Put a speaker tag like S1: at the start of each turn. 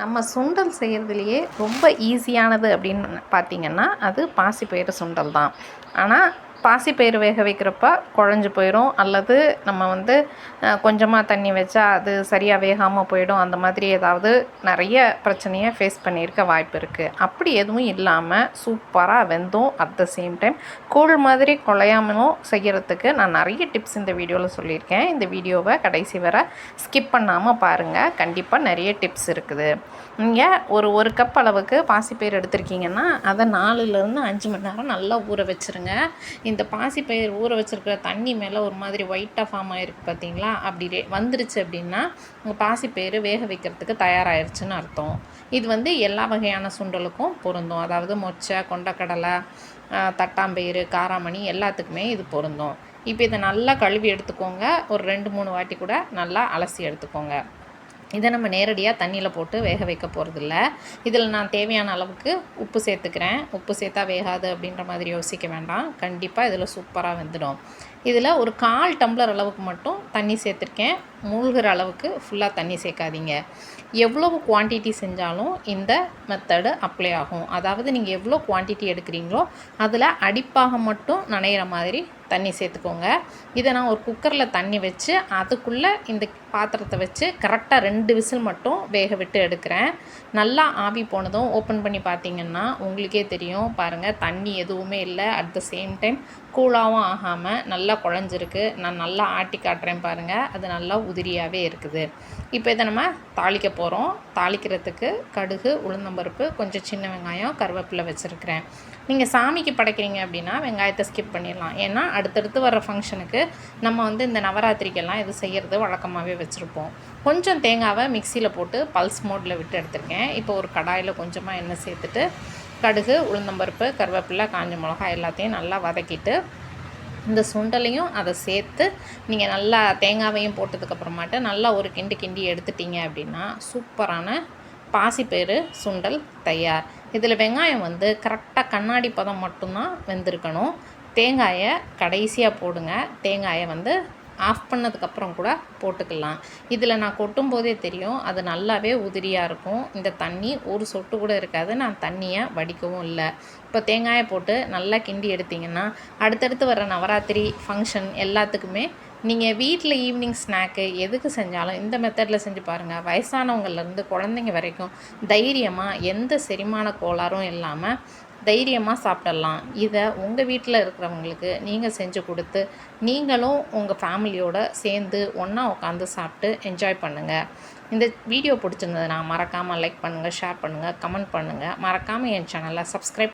S1: நம்ம சுண்டல் செய்கிறதுலையே ரொம்ப ஈஸியானது அப்படின்னு பார்த்தீங்கன்னா அது பாசிப்பயிறு சுண்டல் தான். ஆனால் பாசிப்பயிறு வேக வைக்கிறப்ப குழஞ்சி போயிடும் அல்லது நம்ம வந்து கொஞ்சமாக தண்ணி வச்சா அது சரியாக வேகாமல் போயிடும். அந்த மாதிரி ஏதாவது நிறைய பிரச்சனையை ஃபேஸ் பண்ணியிருக்க வாய்ப்பு இருக்குது அப்படி எதுவும் இல்லாமல் சூப்பராக வெந்தும் அட் த சேம் டைம் கூழ் மாதிரி குழையாமலும் செய்கிறதுக்கு நான் நிறைய டிப்ஸ் இந்த வீடியோவில் சொல்லியிருக்கேன். இந்த வீடியோவை கடைசி வரை ஸ்கிப் பண்ணாமல் பாருங்கள் கண்டிப்பாக நிறைய டிப்ஸ் இருக்குது. நீங்கள் ஒரு ஒரு கப் அளவுக்கு பாசிப்பயிறு எடுத்திருக்கீங்கன்னா அதை நாலுலேருந்து அஞ்சு மணி நேரம் நல்லா ஊற வச்சுருங்க. இந்த பாசிப்பயிறு ஊற வச்சுருக்கிற தண்ணி மேலே ஒரு மாதிரி ஒயிட்டாக ஃபார்ம் ஆகிருக்கு பார்த்தீங்களா அப்படி வந்துருச்சு அப்படின்னா உங்கள் பாசிப்பயிறு வேக வைக்கிறதுக்கு தயாராகிருச்சுன்னு அர்த்தம். இது வந்து எல்லா வகையான சுண்டலுக்கும் பொருந்தும். அதாவது மொச்சை கொண்டக்கடலை தட்டாம்பயிறு காராமணி எல்லாத்துக்குமே இது பொருந்தும். இப்போ இதை நல்லா கழுவி எடுத்துக்கோங்க. ஒரு ரெண்டு மூணு வாட்டி கூட நல்லா அலசி எடுத்துக்கோங்க. இதை நம்ம நேரடியாக தண்ணியில் போட்டு வேக வைக்க போகிறதில்ல இதில் நான் தேவையான அளவுக்கு உப்பு சேர்த்துக்கிறேன். உப்பு சேர்த்தா வேகாது அப்படின்ற மாதிரி யோசிக்க வேண்டாம். கண்டிப்பாக இதில் சூப்பராக வெந்துடும். இதில் ஒரு கால் டம்ளர் அளவுக்கு மட்டும் தண்ணி சேர்த்துருக்கேன். மூழ்கிற அளவுக்கு ஃபுல்லாக தண்ணி சேர்க்காதீங்க. எவ்வளவு குவான்டிட்டி செஞ்சாலும் இந்த மெத்தடு அப்ளை ஆகும். அதாவது நீங்கள் எவ்வளோ குவான்டிட்டி எடுக்கிறீங்களோ அதில் அடிப்பாக மட்டும் நனைகிற மாதிரி தண்ணி சேர்த்துக்கோங்க. இதை நான் ஒரு குக்கரில் தண்ணி வச்சு அதுக்குள்ளே இந்த பாத்திரத்தை வச்சு கரெக்டாக ரெண்டு விசில் மட்டும் வேக விட்டு எடுக்கிறேன். நல்லா ஆவி போனதும் ஓப்பன் பண்ணி பார்த்தீங்கன்னா உங்களுக்கே தெரியும். பாருங்கள் தண்ணி எதுவுமே இல்லை. அட் த சேம் டைம் கூலாகவும் ஆகாமல் நல்லா நல்லா குழஞ்சிருக்கு. நான் நல்லா ஆட்டி காட்டுறேன் பாருங்கள் அது நல்லா உதிரியாகவே இருக்குது. இப்போ இதை நம்ம தாளிக்க போகிறோம் தாளிக்கிறதுக்கு கடுகு உளுந்தம்பருப்பு கொஞ்சம் சின்ன வெங்காயம் கருவேப்பிலை வச்சுருக்கிறேன். நீங்கள் சாமிக்கு படைக்கிறீங்க அப்படின்னா வெங்காயத்தை ஸ்கிப் பண்ணிடலாம். ஏன்னா அடுத்தடுத்து வர ஃபங்க்ஷனுக்கு நம்ம வந்து இந்த நவராத்திரிக்கெல்லாம் இது செய்கிறது வழக்கமாகவே வச்சுருப்போம். கொஞ்சம் தேங்காவை மிக்சியில் போட்டு பல்ஸ் மோடில் விட்டு எடுத்திருக்கேன். இப்போ ஒரு கடாயில் கொஞ்சமாக எண்ணெய் சேர்த்துட்டு கடுகு உளுந்தம்பருப்பு கருவேப்பிலை காஞ்ச மிளகாய் எல்லாத்தையும் நல்லா வதக்கிட்டு இந்த சுண்டலையும் அதை சேர்த்து நீங்கள் நல்லா தேங்காவையும் போட்டதுக்கப்புறமாட்டு நல்லா ஒரு கிண்டி கிண்டி எடுத்துட்டீங்க அப்படின்னா சூப்பரான பாசிப்பயிறு சுண்டல் தயார். இதில் வெங்காயம் வந்து கரெக்டாக கண்ணாடி பதம் மட்டும்தான் வெந்திருக்கணும். தேங்காயை கடைசியாக போடுங்க. தேங்காயை வந்து ஆஃப் பண்ணதுக்கப்புறம் கூட போட்டுக்கலாம். இதில் நான் கொட்டும் போதே தெரியும் அது நல்லாவே உதிரியாக இருக்கும். இந்த தண்ணி ஒரு சொட்டு கூட இருக்காது. நான் தண்ணியை வடிக்கவும் இல்லை. இப்போ தேங்காயை போட்டு நல்லா கிண்டி எடுத்திங்கன்னா அடுத்தடுத்து வர நவராத்திரி ஃபங்க்ஷன் எல்லாத்துக்குமே நீங்கள் வீட்டில் ஈவினிங் ஸ்நாக்கு எதுக்கு செஞ்சாலும் இந்த மெத்தடில் செஞ்சு பாருங்கள் வயசானவங்கள்லேருந்து குழந்தைங்க வரைக்கும் தைரியமாக எந்த செரிமான கோளாறும் இல்லாமல் தைரியமாக சாப்பிடலாம். இதை உங்கள் வீட்டில் இருக்கிறவங்களுக்கு நீங்கள் செஞ்சு கொடுத்து நீங்களும் உங்கள் ஃபேமிலியோடு சேர்ந்து ஒன்றா உட்காந்து சாப்பிட்டு என்ஜாய் பண்ணுங்கள் இந்த வீடியோ பிடிச்சிருந்ததுன்னா மறக்காமல் லைக் பண்ணுங்கள் ஷேர் பண்ணுங்கள் கமெண்ட் பண்ணுங்கள் மறக்காமல் என் சேனலை சப்ஸ்கிரைப்